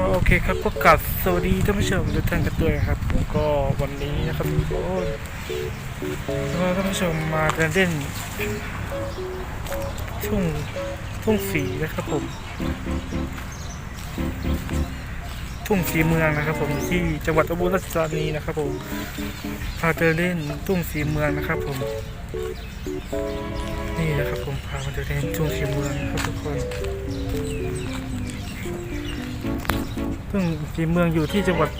็โอเคครับก็กลับสวัสดีท่านผู้ชมทุกท่านกันด้วยนะครับผมก็วันนี้นะครับทุกคนก็ท่านผู้ชมมาเดินเล่นทุ่งทุ่งสีนะครับผม ทุ่งสีเมืองนะครับ ผมที่จังหวัดอุบลราชธานีนะครับผมพาเดินเล่นทุ่งสีเมืองนะครับผม นี่นะครับผมพามาเดินเล่นทุ่งสีเมืองนะครับทุกคน ซึ่งสีเมืองอยู่ที่จังหวัด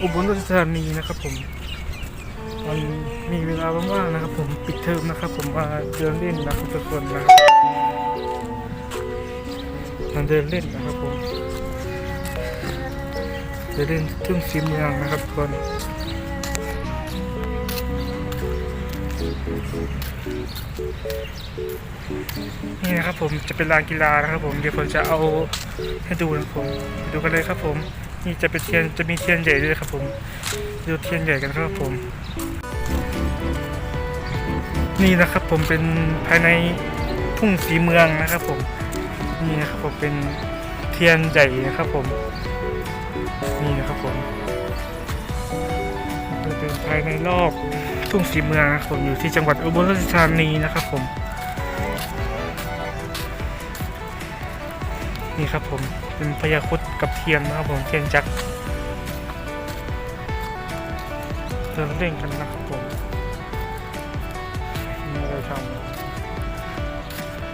อุบลราชธานีนะครับผมมันมีเวลาว่างๆนะครับ ผมปิดเทอมนะครับ ผมมาเดินเล่นนะครับทุกคนนะครับมาเดินเล่นนะครับผมเดินเล่นทุ่งสีเมืองนะครับทุกคน นี่นะครับผมจะเป็นลานกีฬานะครับผมเดี๋ยวผมจะเอาให้ดูนะครับผมดูกันเลยครับผม นี่จะเป็นเทียนจะมีเทียนใหญ่ด้วยครับผมดูเทียนใหญ่กันครับผม นี่นะครับผมเป็นภายในทุ่งสีเมืองนะครับผม นี่นะครับผมเป็นเทียนใหญ่นะครับผม นี่นะครับผมเป็นภายในรอบ ทุ่งสีเมืองนะครับผมอยู่ที่จังหวัดอุบลราชธานีนะครับผมนี่ครับผมเป็นพญาคุดกับเทียนนะครับผมเทียนจักรเดินเล่นกันนะครับผมมีอะไรทำ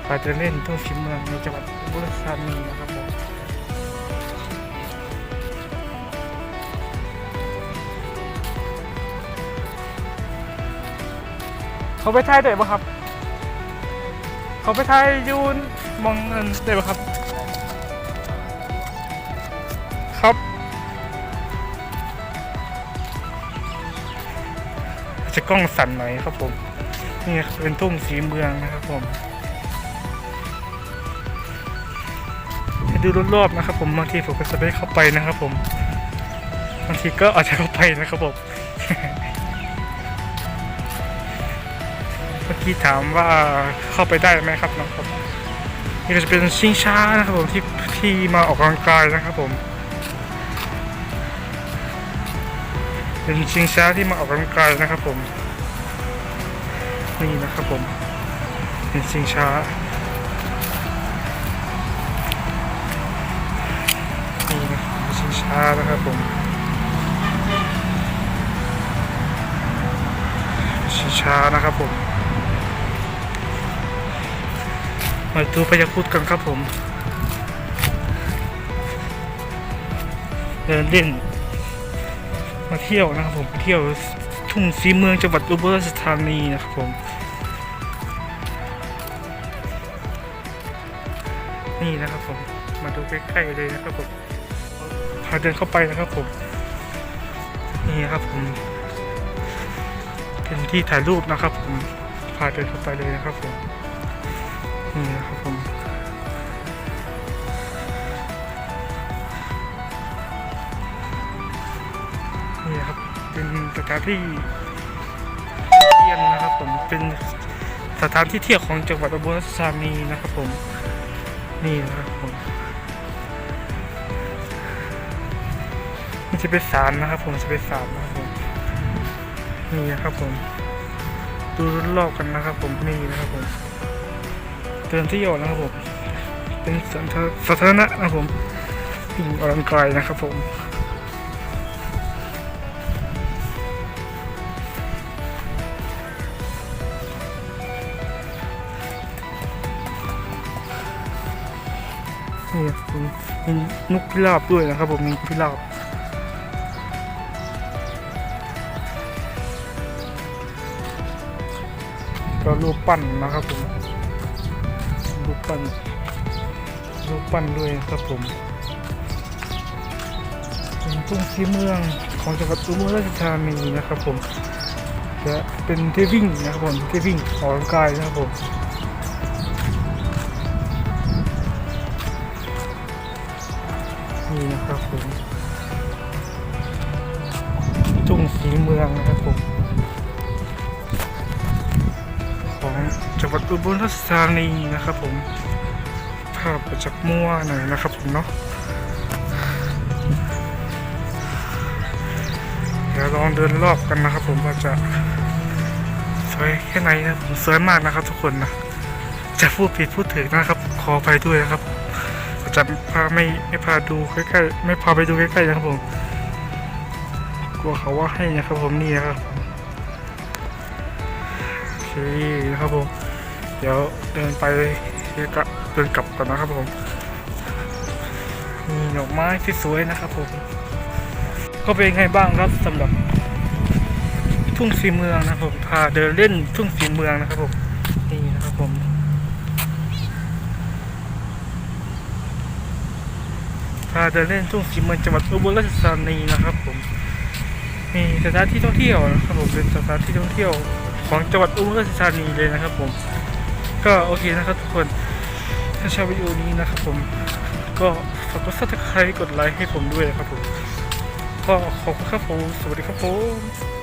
ไปเดินเล่นทุ่งสีเมืองในจังหวัดอุบลราชธานีนะครับ เขาไปถ่ายได้ปะครับ เขาไปถ่ายอยูนมองเงินได้ปะครับ ครับจะกล้องสั่นหน่อยครับผม นี่เป็นทุ่งสีเมืองนะครับผมดูรอบๆนะครับผมบางทีผมก็จะไม่เข้าไปนะครับผมบางทีก็อาจจะเข้าไปนะครับผม มื่อกี้ถามว่าเข้าไปได้ไหมครับน้องครับนี่ก็จะเป็นชิงช้านะครับผมที่ที่มาออกกำลังกายนะครับผม เป็นชิงช้าที่มาออกกำลังกายนะครับผมนี่นะครับผมเป็นชิงช้านี่นะครับชิงช้านะครับผมชิงช้านะครับผม มาดูพยาคุดกันครับผม เดินเล่น มาเที่ยวนะครับผมเที่ยวทุ่งสีเมืองจังหวัดอุบลราชธานีนะครับผม นี่นะครับผม มาดูใกล้ๆเลยนะครับผม พาเดินเข้าไปนะครับผม นี่ครับผม เป็นที่ถ่ายรูปนะครับผม พาเดินเข้าไปเลยนะครับผม นี่ครับผมนี่ครับเป็นสถานที่เที่ยวนะครับผมเป็นสถานที่เที่ยวของจังหวัดอุบลราชธานีนะครับผมนี่นะครับผมนี่จะเป็นศาลนะครับผมจะเป็นศาลนะครับผมนี่นะครับผมดูรอบกันนะครับผมนี่นะครับผม เดินที่ยวนะครับผม เป็นสวนสาธารณะนะครับผมวิ่งอลังกายนะครับผมนี่ครับผมมีนกพิราบด้วยนะครับผมมีพิราบก็รูปปั้นนะครับผม รูปปั้นรูปปั้นด้วยครับผมเป็นทุ่งสีเมืองของจังหวัดอุบลราชธานีนะครับผมจะเป็นที่วิ่งนะครับผมที่วิ่งออกกำลังกายนะครับผมนี่นะครับผมทุ่งสีเมืองนะครับผม วัดอุบลราชธานีนะครับผมภาพจากมั่วหน่อยนะครับผมเนาะเดี๋ยวลองเดินรอบกันนะครับ ผมว่าจะสวยแค่ไหนนะผมสวยมากนะครับ ทุกคนนะจะพูดผิดพูดถึงนะครับ ขอไปด้วยนะครับจะพาไม่ไม่พาดูใกล้ๆไม่พาไปดูใกล้ๆนะครับผมกลัวเขาว่าให้นะครับผมนี่นะครับโอเคนะครับผม เดี๋ยวเดินไปเดี๋ยวกลับเดินกลับก่อนนะครับผมมีดอกไม้ที่สวยนะครับผมก็เป็นไงบ้างครับสำหรับ ทุ่งสีเมืองนะครับผมพาเดินเล่นทุ่งสีเมืองนะครับผมนี่นะครับผมพาเดินเล่นทุ่งสีเมืองจังหวัดอุบลราชธานีนะครับผมมีสถานที่ท่องเที่ยวนะครับผมเป็นสถานที่ท่องเที่ยวของจังหวัดอุบลราชธานีเลยนะครับผม ก็โอเคนะครับทุกคนถ้าชอบวิดีโอนี้นะครับผมก็ฝากกดซับสไครต์กดไลค์ให้ผมด้วยนะครับผมก็ขอบคุณครับผมสวัสดีครับผม